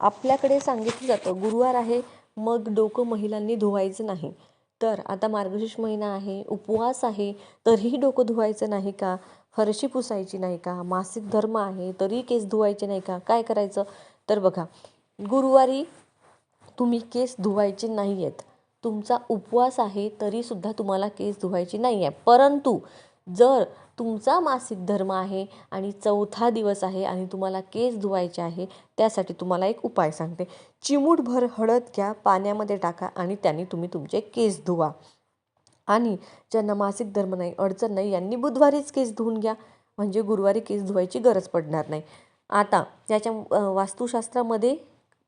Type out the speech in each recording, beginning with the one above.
आपल्याकडे सांगितलं जातं गुरुवार आहे मग डोकं महिलांनी धुवायचं नाही. तर आता मार्गशीर्ष महिना आहे उपवास आहे तरीही डोकं धुवायचं नाही का? फरशी पुसायची नाही का? मासिक धर्म आहे तरी केस धुवायचे नाही का? काय करायचं? तर बघा गुरुवारी तुम्ही केस धुवायचे नाही आहेत तुमचा उपवास आहे तरीसुद्धा तुम्हाला केस धुवायची नाही आहे परंतु जर तुमचा मासिक धर्म आहे आणि चौथा दिवस आहे आणि तुम्हाला केस धुवायचे आहे त्यासाठी तुम्हाला एक उपाय सांगते. चिमूटभर हळद घ्या पाण्यामध्ये टाका आणि त्याने तुम्ही तुमचे केस धुवा. आणि ज्यांना मासिक धर्म नाही अडचण नाही यांनी बुधवारीच केस धुवून घ्या. म्हणजे गुरुवारी केस धुवायची गरज पडणार नाही. आता याच्या वास्तुशास्त्रामध्ये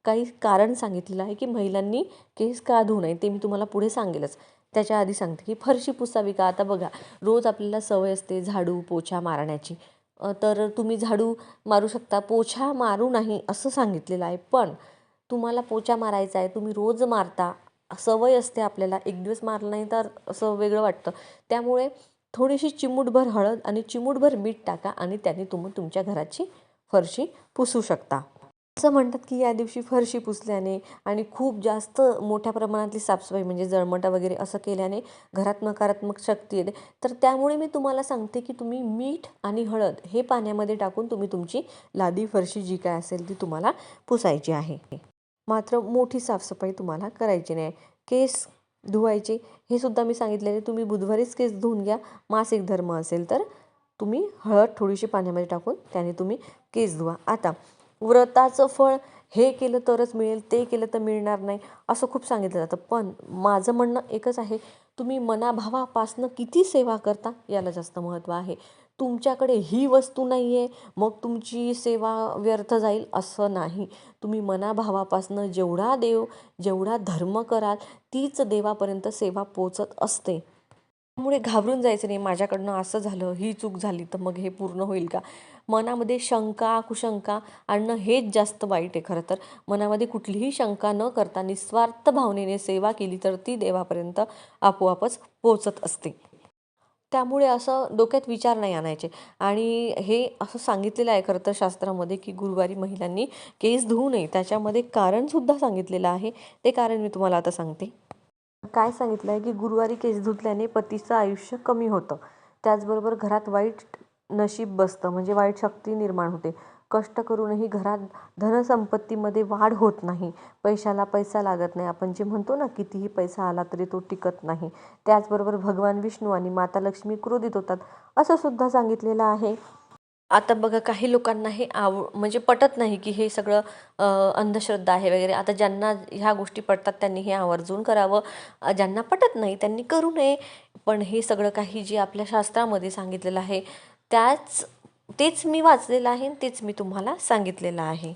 काही कारण सांगितलेलं आहे की महिलांनी केस का धुवू नये ते मी तुम्हाला पुढे सांगेलच. त्याच्या आधी सांगते की फरशी पुसावी का? आता बघा रोज आपल्याला सवय असते झाडू पोछा मारण्याची. तर तुम्ही झाडू मारू शकता पोछा मारू नाही असं सांगितलेलं आहे. पण तुम्हाला पोछा मारायचा आहे तुम्ही रोज मारता सवय असते आपल्याला. एक दिवस मारलं नाही तर असं वेगळं वाटतं. त्यामुळे थोडीशी चिमूटभर हळद आणि चिमूटभर मीठ टाका आणि त्याने तुम्ही तुमच्या घराची फरशी पुसू शकता. असं म्हणतात की या दिवशी फरशी पुसल्याने आणि खूप जास्त मोठ्या प्रमाणातली साफसफाई म्हणजे जळमटा वगैरे असं केल्याने घरात नकारात्मक शक्ती येते. तर त्यामुळे मी तुम्हाला सांगते की तुम्ही मीठ आणि हळद हे पाण्यामध्ये टाकून तुम्ही तुमची लादी फरशी जी काय असेल ती तुम्हाला पुसायची आहे. मात्र मोठी साफसफाई तुम्हाला करायची नाही. केस धुवायचे हे सुद्धा मी सांगितलेले. तुम्ही बुधवारीच केस धुवून घ्या. मासिक धर्म असेल तर तुम्ही हळद थोडीशी पाण्यामध्ये टाकून त्याने तुम्ही केस धुवा. आता व्रताचं फळ हे केलं तरच मिळेल ते केलं तर मिळणार नाही असं खूप सांगितलं जातं. पण माझं म्हणणं एकच आहे तुम्ही मनाभावापासनं किती सेवा करता याला जास्त महत्त्व आहे. तुमच्याकडे ही वस्तू नाही आहे मग तुमची सेवा व्यर्थ जाईल असं नाही. तुम्ही मनाभावापासनं जेवढा देव जेवढा धर्म कराल तीच देवापर्यंत सेवा पोचत असते. त्यामुळे घाबरून जायचं नाही. माझ्याकडनं असं झालं ही चूक झाली तर मग हे पूर्ण होईल का? मनामध्ये शंका कुशंका आणणं हेच जास्त वाईट आहे खरं तर. मनामध्ये कुठलीही शंका न करता निस्वार्थ भावनेने सेवा केली तर ती देवापर्यंत आपोआपच पोचत असते. त्यामुळे असं डोक्यात विचार नाही आणायचे. आणि हे असं सांगितलेलं आहे खरं तर शास्त्रामध्ये की गुरुवारी महिलांनी केस धुवू नये. त्याच्यामध्ये कारणसुद्धा सांगितलेलं आहे. ते कारण मी तुम्हाला आता सांगते. काय सांगितलं आहे की गुरुवारी केस धुतल्याने पतीचं आयुष्य कमी होतं. त्याचबरोबर घरात वाईट नशीब बसतं म्हणजे वाईट शक्ती निर्माण होते. कष्ट करूनही घरात धनसंपत्तीमध्ये वाढ होत नाही. पैशाला पैसा लागत नाही. आपण जे म्हणतो ना कितीही पैसा आला तरी तो टिकत नाही. त्याचबरोबर भगवान विष्णू आणि माता लक्ष्मी क्रोधित होतात. असं सुद्धा सांगितलेलं आहे. आता बघा काही लोकांना हे आव म्हणजे पटत नाही की हे सगळं अंधश्रद्धा आहे वगैरे. आता ज्यांना ह्या गोष्टी पटतात त्यांनी हे आवर्जून करावं. ज्यांना पटत नाही त्यांनी करू नये. पण हे सगळं काही जे आपल्या शास्त्रामध्ये सांगितलेलं आहे त्याच तेच मी वाचलेलं आहे आणि तेच मी तुम्हाला सांगितलेलं आहे.